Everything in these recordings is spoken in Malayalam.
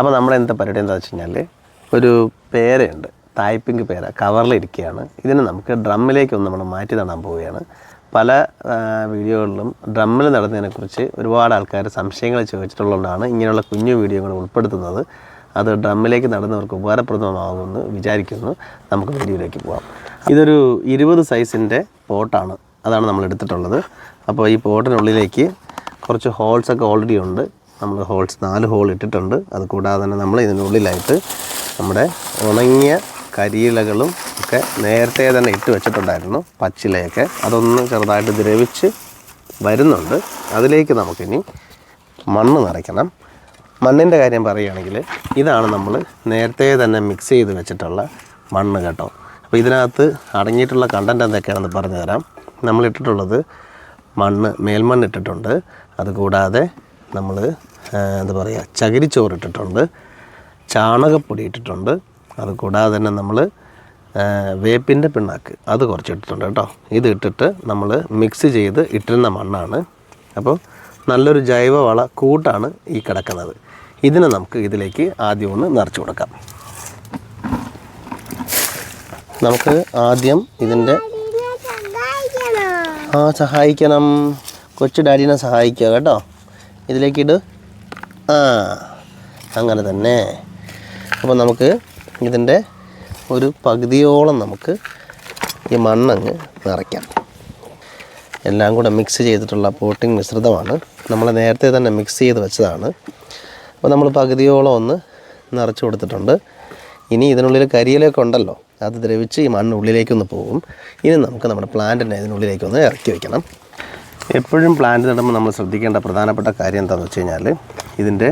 അപ്പോൾ നമ്മൾ എന്താ പരിപാടി എന്താ വെച്ച് കഴിഞ്ഞാൽ ഒരു പേരയുണ്ട്. തായ്പിങ്ക് പേര. കവറിലിരിക്കുകയാണ് ഇതിനെ നമുക്ക് ഡ്രമ്മിലേക്ക് ഒന്ന് നമ്മൾ മാറ്റി നടാൻ പോവുകയാണ്. പല വീഡിയോകളിലും ഡ്രമ്മിൽ നടുന്നതിനെക്കുറിച്ച് ഒരുപാട് ആൾക്കാർ സംശയങ്ങൾ ചോദിച്ചിട്ടുള്ളതുകൊണ്ടാണ് ഇങ്ങനെയുള്ള കുഞ്ഞു വീഡിയോകൾ ഉൾപ്പെടുത്തുന്നത്. അത് ഡ്രമ്മിലേക്ക് നടന്നവർക്ക് ഉപകാരപ്രദമാകുമെന്ന് വിചാരിക്കുന്നു. നമുക്ക് വീഡിയോയിലേക്ക് പോകാം ഇതൊരു ഇരുപത് സൈസിന്റെ പോട്ടാണ്. അതാണ് നമ്മൾ എടുത്തിട്ടുള്ളത് അപ്പോൾ ഈ പോട്ടിനുള്ളിലേക്ക് കുറച്ച് ഹോൾസൊക്കെ ഓൾറെഡി ഉണ്ട്. നമ്മൾ ഹോൾസ് നാല് ഹോൾ ഇട്ടിട്ടുണ്ട്. അത് കൂടാതെ തന്നെ നമ്മൾ ഇതിനുള്ളിലായിട്ട് നമ്മുടെ ഉണങ്ങിയ കരിയിലകളും ഒക്കെ നേരത്തെ തന്നെ ഇട്ട് വെച്ചിട്ടുണ്ടായിരുന്നു. പച്ചിലയൊക്കെ. അതൊന്ന് ചെറുതായിട്ട് ദ്രവിച്ച് വരുന്നുണ്ട്. അതിലേക്ക് നമുക്കിനി മണ്ണ് നിറയ്ക്കണം. മണ്ണിന്റെ കാര്യം പറയുകയാണെങ്കിൽ ഇതാണ് നമ്മൾ നേരത്തെ തന്നെ മിക്സ് ചെയ്ത് വെച്ചിട്ടുള്ള മണ്ണ് കേട്ടോ. അപ്പോൾ ഇതിനകത്ത് അടങ്ങിയിട്ടുള്ള കണ്ടന്റ് എന്തൊക്കെയാണെന്ന് പറഞ്ഞു തരാം നമ്മൾ ഇട്ടിട്ടുള്ളത് മണ്ണ് മേൽമണ്ണ് ഇട്ടിട്ടുണ്ട്. അതുകൂടാതെ നമ്മൾ എന്താ പറയുക ചകിരിച്ചോറ് ഇട്ടിട്ടുണ്ട് ചാണകപ്പൊടി ഇട്ടിട്ടുണ്ട്. അതുകൂടാതെ തന്നെ നമ്മൾ വേപ്പിന്റെ പിണ്ണാക്ക് അത് കുറച്ച് ഇട്ടിട്ടുണ്ട് കേട്ടോ. ഇത് ഇട്ടിട്ട് നമ്മൾ മിക്സ് ചെയ്ത് ഇട്ടിരുന്ന മണ്ണാണ്. അപ്പോൾ നല്ലൊരു ജൈവവള കൂട്ടാണ് ഈ കിടക്കുന്നത്. ഇതിനെ നമുക്ക് ഇതിലേക്ക് ആദ്യം ഒന്ന് നിറച്ച് കൊടുക്കാം. നമുക്ക് ആദ്യം ഇതിന്റെ ആ സഹായിക്കണം. കൊച്ചു ഡാഡിനെ സഹായിക്കുക കേട്ടോ. ഇതിലേക്ക് ഇട്. ആ അങ്ങനെ തന്നെ. അപ്പോൾ നമുക്ക് ഇതിന്റെ ഒരു പകുതിയോളം നമുക്ക് ഈ മണ്ണങ്ങ് നിറയ്ക്കാം. എല്ലാം കൂടെ മിക്സ് ചെയ്തിട്ടുള്ള പോട്ടിംഗ് മിശ്രിതമാണ്. നമ്മൾ നേരത്തെ തന്നെ മിക്സ് ചെയ്ത് വെച്ചതാണ്. അപ്പോൾ നമ്മൾ പകുതിയോളം ഒന്ന് നിറച്ച് കൊടുത്തിട്ടുണ്ട്. ഇനി ഇതിനുള്ളിൽ കരിയിലൊക്കെ ഉണ്ടല്ലോ അത് ദ്രവിച്ച് ഈ മണ്ണ് ഉള്ളിലേക്കൊന്ന് പോകും. ഇനി നമുക്ക് നമ്മുടെ പ്ലാന്റിനെ ഇതിനുള്ളിലേക്കൊന്ന് ഇറക്കി വെക്കണം. എപ്പോഴും പ്ലാന്റ് നടുമ്പോൾ നമ്മൾ ശ്രദ്ധിക്കേണ്ട പ്രധാനപ്പെട്ട കാര്യം എന്താണെന്ന് വെച്ച് കഴിഞ്ഞാൽ ഇതിന്റെ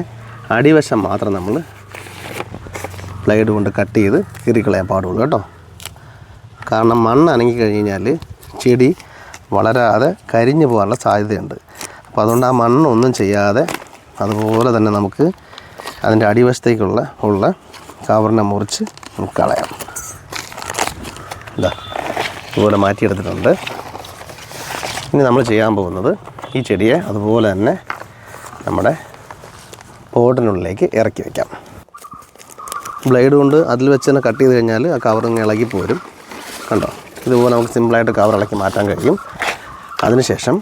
അടിവശം മാത്രം നമ്മൾ ബ്ലേഡ് കൊണ്ട് കട്ട് ചെയ്ത് കീറിക്കളയാൻ പാടുള്ളൂ കേട്ടോ. കാരണം മണ്ണ് അനങ്ങി കഴിഞ്ഞ് കഴിഞ്ഞാൽ ചെടി വളരാതെ കരിഞ്ഞു പോകാനുള്ള സാധ്യതയുണ്ട്. അപ്പോൾ അതുകൊണ്ട് ആ മണ്ണൊന്നും ചെയ്യാതെ അതുപോലെ തന്നെ നമുക്ക് അതിന്റെ അടിവശത്തേക്കുള്ള ഉള്ള കവറിനെ മുറിച്ച് നമുക്ക് കളയാം. ഇതാ ഇതുപോലെ മാറ്റിയെടുത്തിട്ടുണ്ട്. ഇനി നമ്മൾ ചെയ്യാൻ പോകുന്നത് ഈ ചെടിയെ അതുപോലെ തന്നെ നമ്മുടെ പോട്ടിനുള്ളിലേക്ക് ഇറക്കി വയ്ക്കാം ബ്ലേഡ് കൊണ്ട് അതിൽ വെച്ച് തന്നെ കട്ട് ചെയ്ത് കഴിഞ്ഞാൽ ആ കവർ ഇങ്ങനെ ഇളകി പോരും. കണ്ടോ? ഇതുപോലെ നമുക്ക് സിമ്പിളായിട്ട് കവർ ഇളക്കി മാറ്റാൻ കഴിയും. അതിനുശേഷം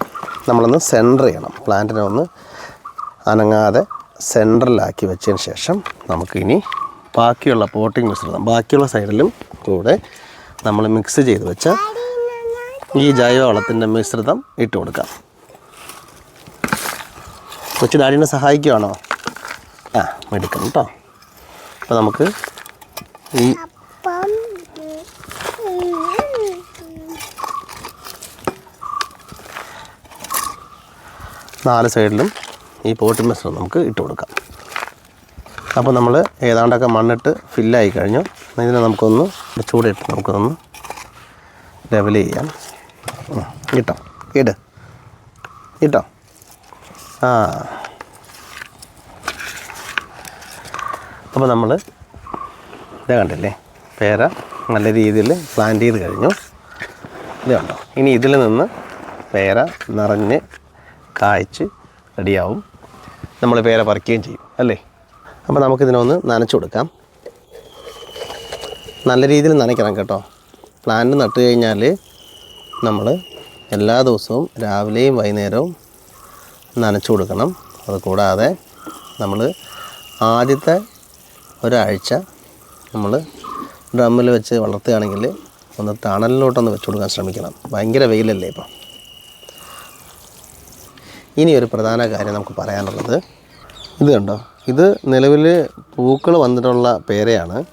നമ്മളൊന്ന് സെന്റർ ചെയ്യണം. പ്ലാന്റിനെ ഒന്ന് അനങ്ങാതെ സെന്ററിലാക്കി വെച്ചതിന് ശേഷം നമുക്കിനി ബാക്കിയുള്ള പോട്ടിംഗ് മിശ്രിതം ബാക്കിയുള്ള സൈഡിലും കൂടെ നമ്മൾ മിക്സ് ചെയ്ത് വെച്ച ഈ ജൈവവളത്തിന്റെ മിശ്രിതം ഇട്ട് കൊടുക്കാം. കൊച്ചു ഡാഡിനെ സഹായിക്കുവാണോ? ആ എടുക്കണം കേട്ടോ. അപ്പോൾ നമുക്ക് ഈ നാല് സൈഡിലും ഈ പോട്ട് മിശ്രം നമുക്ക് ഇട്ട് കൊടുക്കാം. അപ്പോൾ നമ്മൾ ഏതാണ്ടൊക്കെ മണ്ണിട്ട് ഫില്ലായി കഴിഞ്ഞു. ഇതിനെ നമുക്കൊന്ന് ചൂടിട്ട് നമുക്കൊന്ന് ലെവൽ ചെയ്യാം. ഉം, ഇട്ടോ ഇട്. കിട്ടോ. ആ. അപ്പോൾ നമ്മൾ ഇത് കണ്ടില്ലേ? പേര നല്ല രീതിയിൽ പ്ലാന്റ് ചെയ്ത് കഴിഞ്ഞു. ഇത് കണ്ടോ? ഇനി ഇതിൽ നിന്ന് പേര നിറഞ്ഞ് കായ്ച്ച് റെഡിയാവും. നമ്മൾ പേര പറിക്കുകയും ചെയ്യും അല്ലേ? അപ്പോൾ നമുക്കിതിനൊന്ന് നനച്ചു കൊടുക്കാം. നല്ല രീതിയിൽ നനയ്ക്കണം കേട്ടോ. പ്ലാന്റ് നട്ട് കഴിഞ്ഞാൽ നമ്മൾ എല്ലാ ദിവസവും രാവിലെയും വൈകുന്നേരവും നനച്ചു കൊടുക്കണം. അതുകൂടാതെ നമ്മൾ ആദ്യത്തെ ഒരാഴ്ച നമ്മൾ ഡ്രമ്മിൽ വെച്ച് വളർത്തുകയാണെങ്കിൽ ഒന്ന് തണലിലോട്ടൊന്ന് വെച്ചു കൊടുക്കാൻ ശ്രമിക്കണം. ഭയങ്കര വെയിലല്ലേ ഇപ്പം. ഇനി ഒരു പ്രധാന കാര്യം നമുക്ക് പറയാനുള്ളത്. ഇത് കണ്ടോ? ഇത് നിലവിൽ പൂക്കൾ വന്നിട്ടുള്ള പേരയാണ്.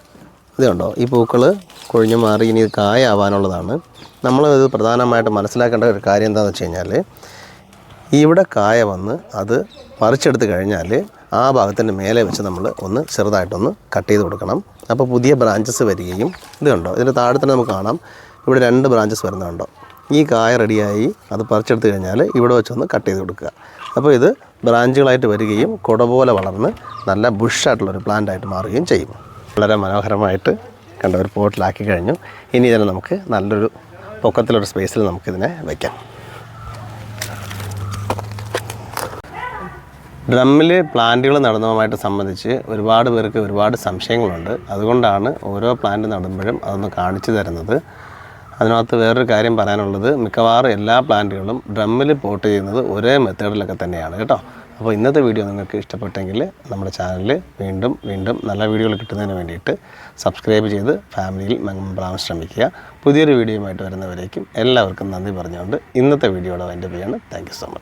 ഇത് കണ്ടോ? ഈ പൂക്കൾ കൊഴിഞ്ഞു മാറി ഇനി ഇത് കായാവാനുള്ളതാണ്. നമ്മൾ ഇത് പ്രധാനമായിട്ട് മനസ്സിലാക്കേണ്ട ഒരു കാര്യം എന്താണെന്ന് വെച്ച് കഴിഞ്ഞാൽ ഇവിടെ കായ വന്ന് അത് പറിച്ചെടുത്ത് കഴിഞ്ഞാൽ ആ ഭാഗത്തിന്റെ മേലെ വെച്ച് നമ്മൾ ഒന്ന് ചെറുതായിട്ടൊന്ന് കട്ട് ചെയ്ത് കൊടുക്കണം. അപ്പോൾ പുതിയ ബ്രാഞ്ചസ് വരികയും ഇത് കണ്ടോ? ഇതിന്റെ താഴെ തന്നെ നമുക്ക് കാണാം. ഇവിടെ രണ്ട് ബ്രാഞ്ചസ് വരുന്നുണ്ടോ ഈ കായ റെഡിയായി അത് പറിച്ചെടുത്ത് കഴിഞ്ഞാൽ ഇവിടെ വെച്ചൊന്ന് കട്ട് ചെയ്ത് കൊടുക്കുക. അപ്പോൾ ഇത് ബ്രാഞ്ചുകളായിട്ട് വരികയും കുട പോലെ വളർന്ന് നല്ല ബുഷായിട്ടുള്ളൊരു പ്ലാന്റ് ആയിട്ട് മാറുകയും ചെയ്യും. വളരെ മനോഹരമായിട്ട് കണ്ട? ഒരു പോട്ടിലാക്കി കഴിഞ്ഞു. ഇനി ഇതിനെ നമുക്ക് നല്ലൊരു പൊക്കത്തിലൊരു സ്പേസിൽ നമുക്കിതിനെ വയ്ക്കാം ഡ്രമ്മിൽ പ്ലാന്റുകൾ നടുന്നതുമായിട്ട് സംബന്ധിച്ച് ഒരുപാട് പേർക്ക് ഒരുപാട് സംശയങ്ങളുണ്ട്. അതുകൊണ്ടാണ് ഓരോ പ്ലാന്റ് നടുമ്പോഴും അതൊന്ന് കാണിച്ചു തരുന്നത്. അതിനകത്ത് വേറൊരു കാര്യം പറയാനുള്ളത് മിക്കവാറും എല്ലാ പ്ലാന്റുകളും ഡ്രമ്മിൽ പോട്ട് ചെയ്യുന്നത് ഒരേ മെത്തേഡിലൊക്കെ തന്നെയാണ് കേട്ടോ. അപ്പോൾ ഇന്നത്തെ വീഡിയോ നിങ്ങൾക്ക് ഇഷ്ടപ്പെട്ടെങ്കിൽ നമ്മുടെ ചാനലിൽ വീണ്ടും വീണ്ടും നല്ല വീഡിയോകൾ കിട്ടുന്നതിന് വേണ്ടിയിട്ട് സബ്സ്ക്രൈബ് ചെയ്ത് ഫാമിലിയിൽ മെമ്പറാവാൻ ശ്രമിക്കുക. പുതിയൊരു വീഡിയോയുമായിട്ട് വരുന്നവരേക്കും എല്ലാവർക്കും നന്ദി പറഞ്ഞുകൊണ്ട് ഇന്നത്തെ വീഡിയോയുടെ എന്റെ പേരാണ് താങ്ക് സോ മച്ച്